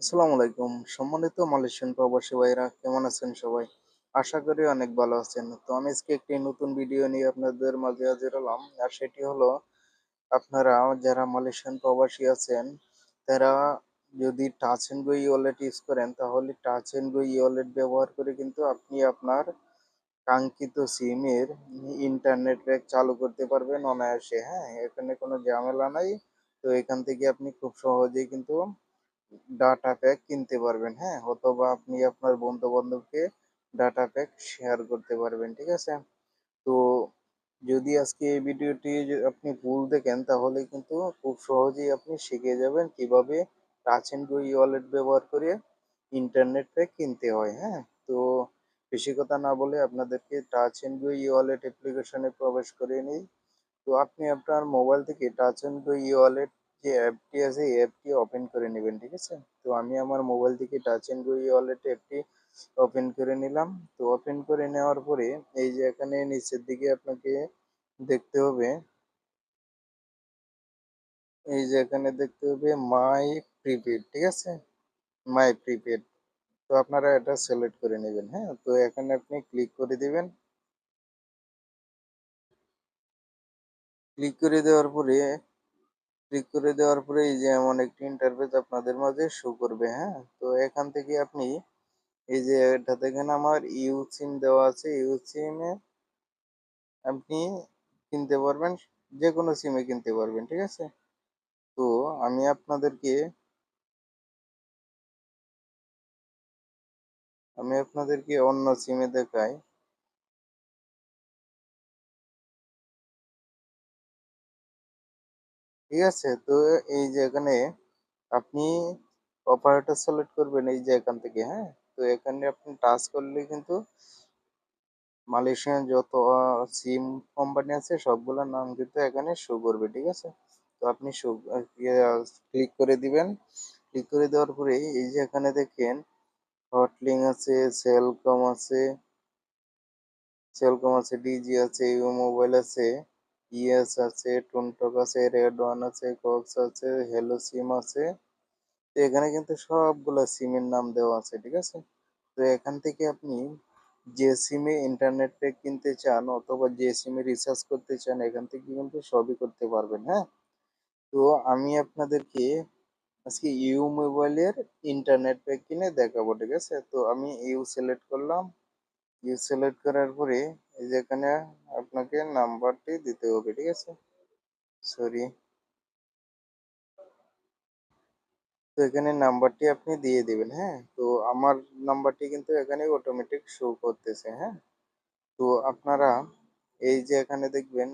আসসালামু আলাইকুম। সম্মানিত মালয়েশিয়ান প্রবাসী ভাইরা কেমন আছেন সবাই? আশা করি অনেক ভালো আছেন। তো আমি আজকে একটি নতুন ভিডিও নিয়ে আপনাদের মাঝে হাজির হলাম, আর সেটি হলো, আপনারা যারা মালয়েশিয়ান প্রবাসী আছেন, তারা যদি Touch and Go e wallet use করেন, তাহলে Touch and Go e wallet ব্যবহার করে কিন্তু আপনি আপনার কাঙ্ক্ষিত সিমের ইন্টারনেট প্যাক চালু করতে পারবেন অনায়াসে। হ্যাঁ এখানে কোনো ঝামেলা নাই। তো এখান থেকে আপনি খুব সহজেই কিন্তু ডাটা প্যাক কিনতে পারবেন হ্যাঁ? অথবা আপনি আপনার বন্ধু বান্ধবকে ডাটা প্যাক শেয়ার করতে পারবেন, ঠিক আছে? তো যদি আজকে এই ভিডিওটি আপনি ভুল দেখেন, তাহলে কিন্তু খুব সহজেই আপনি শিখে যাবেন কীভাবে টাচ এন্ড গো ওয়ালেট ব্যবহার করে ইন্টারনেট প্যাক কিনতে হয় হ্যাঁ? তো বেশি কথা না বলে আপনাদেরকে টাচ এন্ড গো ওয়ালেট অ্যাপ্লিকেশনে প্রবেশ করে নিই। তো আপনি আপনার মোবাইল থেকে টাচ এন্ড গো ওয়ালেট যে অ্যাপটি আছে এই অ্যাপটি ওপেন করে নেবেন, ঠিক আছে? তো আমি আমার মোবাইল থেকে টাচ এন্ড গো ওয়ালেট অ্যাপটি ওপেন করে নিলাম। তো ওপেন করে নেওয়ার পরে এই যে এখানে নিচের দিকে আপনাকে দেখতে হবে, এই যে এখানে দেখতে হবে মাই প্রিপেড ঠিক আছে? মাই প্রিপেড তো আপনারা এটা সিলেক্ট করে নেবেন হ্যাঁ? তো এখানে আপনি ক্লিক করে দিবেন। ক্লিক করে দেওয়ার পরে ক্লিক করে দেওয়ার পরে এই যে এমন একটি ইন্টারফেস আপনাদের মাঝে শো করবে হ্যাঁ? তো এখান থেকে আপনি এই যে এটা দেখেন, আমার ইউ সিম দেওয়া আছে। ইউ সিমে আপনি কিনতে পারবেন যে কোনো সিমে কিনতে পারবেন, ঠিক আছে? তো আমি আপনাদেরকে আমি আপনাদেরকে অন্য সিমে দেখাই। ঠিক আছে? তো এই যে এখানে আপনি অপারেটর সিলেক্ট করবেন এই যে এখান থেকে হ্যাঁ? তো এখানে আপনি টাচ করলে কিন্তু মালয়েশিয়ান যত সিম কোম্পানি আছে সবগুলোর নাম কিন্তু এখানে শো করবে, ঠিক আছে? তো আপনি শো ক্লিক করে দিবেন। ক্লিক করে দেওয়ার পরে এই যে এখানে দেখেন হটলিং আছে সেলকম আছে সেলকম আছে ডিজি আছে ইউ মোবাইল আছে। ইএস আছে, টুনটক আছে, রেড ওয়ান আছে, কক্স আছে হ্যালো সিম আছে। তো এখানে কিন্তু সবগুলো সিমের নাম দেওয়া আছে, ঠিক আছে? তো এখান থেকে আপনি যে সিমে ইন্টারনেট প্যাক কিনতে চান অথবা যে সিমে রিচার্জ করতে চান, এখান থেকে কিন্তু সবই করতে পারবেন হ্যাঁ? তো আমি আপনাদেরকে আজকে ইউ মোবাইলের ইন্টারনেট প্যাক কিনে দেখাবো, ঠিক আছে? তো আমি ইউ সিলেক্ট করলাম। ইউ সিলেক্ট করার পরে এই যে এখানে আপনাকে নাম্বারটি দিতে হবে, ঠিক আছে? সরি তো এখানে নাম্বারটি আপনি দিয়ে দিবেন হ্যাঁ? তো আমার নাম্বারটি কিন্তু এখানে অটোমেটিক শো করতেছে হ্যাঁ? তো আপনারা এই যে এখানে দেখবেন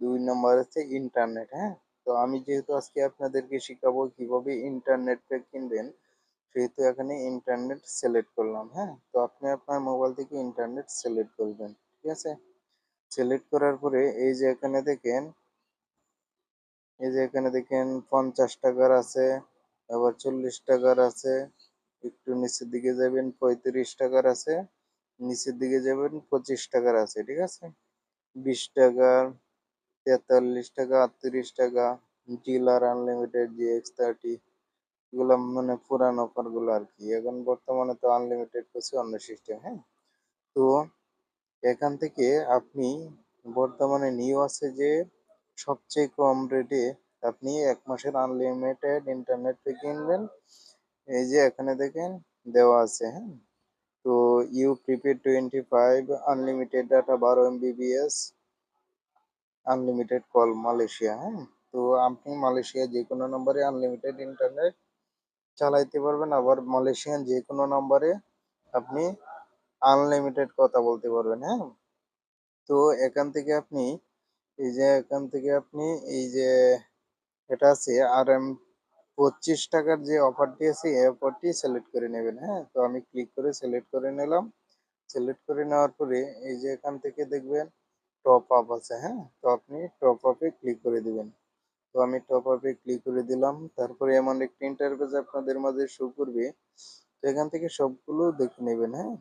দুই নম্বর হচ্ছে ইন্টারনেট হ্যাঁ? তো আমি যেহেতু আজকে আপনাদেরকে শিখাবো কীভাবে ইন্টারনেট প্যাক কিনবেন সেহেতু এখানে ইন্টারনেট সিলেক্ট করলাম হ্যাঁ? তো আপনি আপনার মোবাইল থেকে ইন্টারনেট সিলেক্ট করবেন, ঠিক আছে? সিলেক্ট করার পরে এই যে এখানে দেখেন, এই যে এখানে দেখেন পঞ্চাশ টাকার আছে, আবার চল্লিশ টাকার আছে, একটু নিচের দিকে যাবেন পঁয়ত্রিশ টাকার আছে, নিচের দিকে যাবেন পঁচিশ টাকার আছে, ঠিক আছে? বিশ টাকার, তেতাল্লিশ টাকা, আটত্রিশ টাকা dealer unlimited G X thirty এগুলো মানে পুরানো অফারগুলো আর কি এখন বর্তমানে তো আনলিমিটেড করছে অন্য সিস্টেম হ্যাঁ? তো এখান থেকে আপনি বর্তমানে নিউ আছে যে সবচেয়ে কম রেটে আপনি এক মাসের আনলিমিটেড ইন্টারনেট কিনবেন। এই যে এখানে দেখেন দেওয়া আছে হ্যাঁ? তো U prepaid twenty five unlimited data বারো এমবিবিএস আনলিমিটেড কল মালয়েশিয়া হ্যাঁ? তো আপনি মালয়েশিয়া যে কোনো নম্বরে আনলিমিটেড ইন্টারনেট চালাইতে পারবেন। আবার মালয়েশিয়ান যে কোনো নম্বরে আপনি আনলিমিটেড কথা বলতে পারবেন হ্যাঁ? তো এখান থেকে আপনি, এই যে এখান থেকে আপনি, এই যে এটা আছে আর এম পঁচিশ টাকার যে অফারটি আছে, এই অফারটি সিলেক্ট করে নেবেন হ্যাঁ? তো আমি ক্লিক করে সিলেক্ট করে নিলাম। সিলেক্ট করে নেওয়ার পরে এই যে এখান থেকে দেখবেন টপ আপ আছে হ্যাঁ? তো আপনি টপ আপে ক্লিক করে দিবেন। তো আমি টপ আপে ক্লিক করে দিলাম। তারপরে এমন একটি ইন্টারফেস আপনাদের মাঝে শো করবে। তো এখান থেকে সবগুলো দেখে নেবেন হ্যাঁ?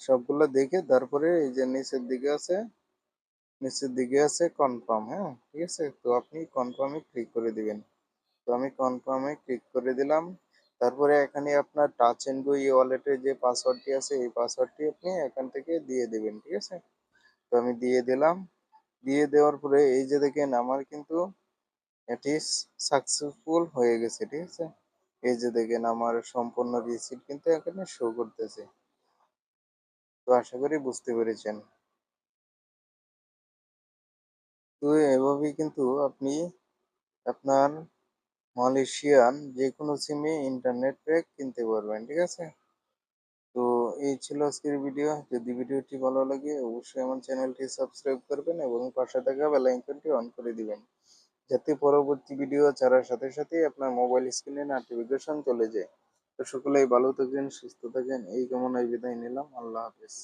সবগুলো দেখে তারপরে এই যে নিচের দিকে আছে, নিচের দিকে আছে কনফার্ম হ্যাঁ? ঠিক আছে? তো আপনি কনফার্মে ক্লিক করে দিবেন। তো আমি কনফার্মে ক্লিক করে দিলাম। তারপরে এখানে আপনার টাচ অ্যান্ড গো ই ওয়ালেটের যে পাসওয়ার্ডটি আছে, এই পাসওয়ার্ডটি আপনি এখান থেকে দিয়ে দেবেন, ঠিক আছে? তো আমি দিয়ে দিলাম। দিয়ে দেওয়ার পরে এই যে দেখেন, আমার কিন্তু এটি সাকসেসফুল হয়ে গেছে, ঠিক আছে? এই যে দেখেন আমার সম্পূর্ণ রিসিপ্ট কিন্তু এখানে শো করতেছে। তো আশা করি বুঝতে পেরেছেন। তো এভাবেই কিন্তু আপনি আপনার মালয়েশিয়ান যে কোনো সিমে ইন্টারনেট প্যাক কিনতে পারবেন, ঠিক আছে? তো এই ছিল আজকের ভিডিও যদি ভিডিওটি ভালো লাগে, অবশ্যই আমার চ্যানেলটি সাবস্ক্রাইব করবেন এবং পাশে থাকা বেল আইকনটি অন করে দিবেন। যাতে পরবর্তী ভিডিও ছাড়ার সাথে সাথে আপনার মোবাইল স্ক্রিনে নোটিফিকেশন চলে যায়। তো সকলেই ভালো থাকেন, সুস্থ থাকেন। এই কামনায় বিদায় নিলাম। আল্লাহ হাফেজ।